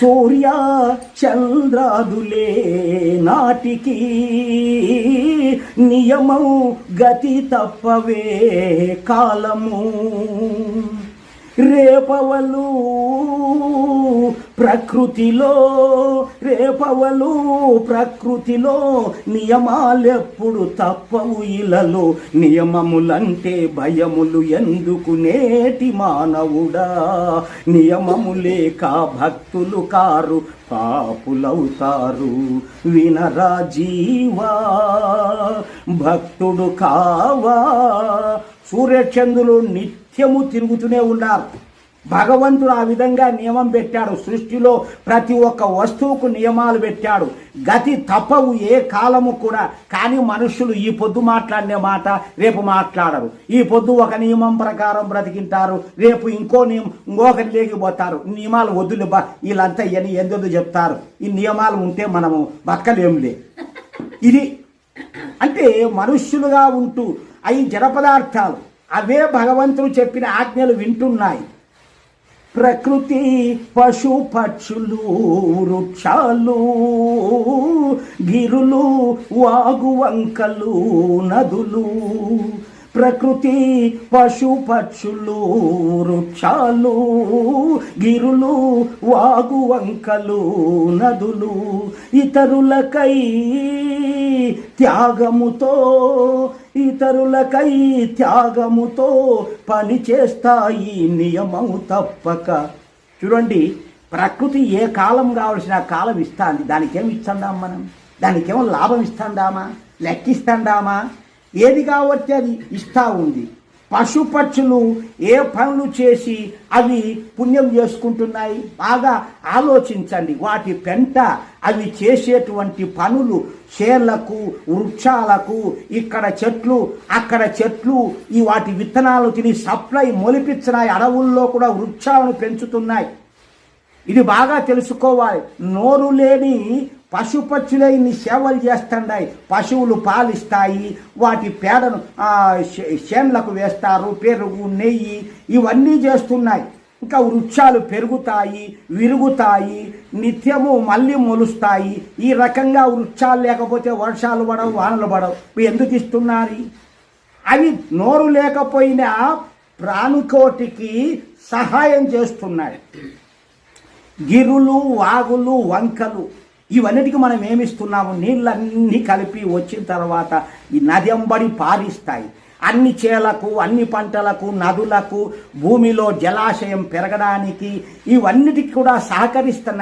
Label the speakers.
Speaker 1: సూర్య చంద్రాదులే నాటికి నియమం గతి తప్పవే కాలము. రేపవలు ప్రకృతిలో రేపవలు ప్రకృతిలో నియమాలెప్పుడు తప్పవు ఇలలో. నియమములంటే భయములు ఎందుకు నేటి మానవుడా? నియమము లేక భక్తులు కారు పాపులవుతారు. వినరా జీవా భక్తుడు కావా? సూర్యచంద్రులు నిత్యము తిరుగుతూనే ఉన్నారు. భగవంతుడు ఆ విధంగా నియమం పెట్టాడు. సృష్టిలో ప్రతి ఒక్క వస్తువుకు నియమాలు పెట్టాడు. గతి తప్పవు ఏ కాలము కూడా. కానీ మనుషులు ఈ పొద్దు మాట్లాడిన మాట రేపు మాట్లాడరు. ఈ పొద్దు ఒక నియమం ప్రకారం బ్రతికింటారు. రేపు ఇంకో నియమం ఇంకొకటి లేకపోతారు నియమాలు వద్దులు బా. వీళ్ళంతా ఇవన్నీ ఎందుకు చెప్తారు? ఈ నియమాలు ఉంటే మనము బతకలేములే. ఇది అంటే మనుష్యులుగా ఉంటూ అవి జడ పదార్థాలు అవే భగవంతుడు చెప్పిన ఆజ్ఞలు వింటున్నాయి. ప్రకృతి పశు పక్షులు వృక్షాలు గిరులు వాగు వంకలు నదులు. ప్రకృతి పశు పక్షులు వృక్షాలు గిరులు వాగు వంకలు నదులు ఇతరులకై త్యాగముతో ఇతరులకై త్యాగముతో పని చేస్తాయి నియమము తప్పక. చూడండి ప్రకృతి ఏ కాలం కావలసిన కాలం ఇస్తాంది. దానికేం ఇస్తాందాం మనం? దానికేమో లాభం ఇస్తాందామా లెక్కిస్తాందామా ఏది కావచ్చు అది ఇస్తా ఉంది. పశుపక్షులు ఏ పనులు చేసి అవి పుణ్యం చేసుకుంటున్నాయి? బాగా ఆలోచించండి. వాటి పెంట అవి చేసేటువంటి పనులు చేర్లకు వృక్షాలకు ఇక్కడ చెట్లు అక్కడ చెట్లు ఈ వాటి విత్తనాలు తిని సప్లై మొలిపించినాయి అడవుల్లో కూడా వృక్షాలను పెంచుతున్నాయి. ఇది బాగా తెలుసుకోవాలి. నోరు లేని పశుపక్షులే ఇన్ని సేవలు చేస్తుంటాయి పశువులు పాలిస్తాయి. వాటి పేడను చేన్లకు వేస్తారు. పెరుగు నెయ్యి ఇవన్నీ చేస్తున్నాయి. ఇంకా వృక్షాలు పెరుగుతాయి విరుగుతాయి. నిత్యము మళ్ళీ మొలుస్తాయి. ఈ రకంగా వృక్షాలు లేకపోతే వర్షాలు పడవు వానలు పడవు. ఎందుకు ఇస్తున్నారు? అవి నోరు లేకపోయినా ప్రాణికోటికి సహాయం చేస్తున్నాయి. గిరులు వాగులు వంకలు ఇవన్నిటికి మనం ఏమిస్తున్నాము? నీళ్ళన్నీ కలిపి వచ్చిన తర్వాత ఈ నది పారిస్తాయి. అన్ని చేలకు అన్ని పంటలకు నదులకు భూమిలో జలాశయం పెరగడానికి ఇవన్నిటికి కూడా సహకరిస్తున్నాయి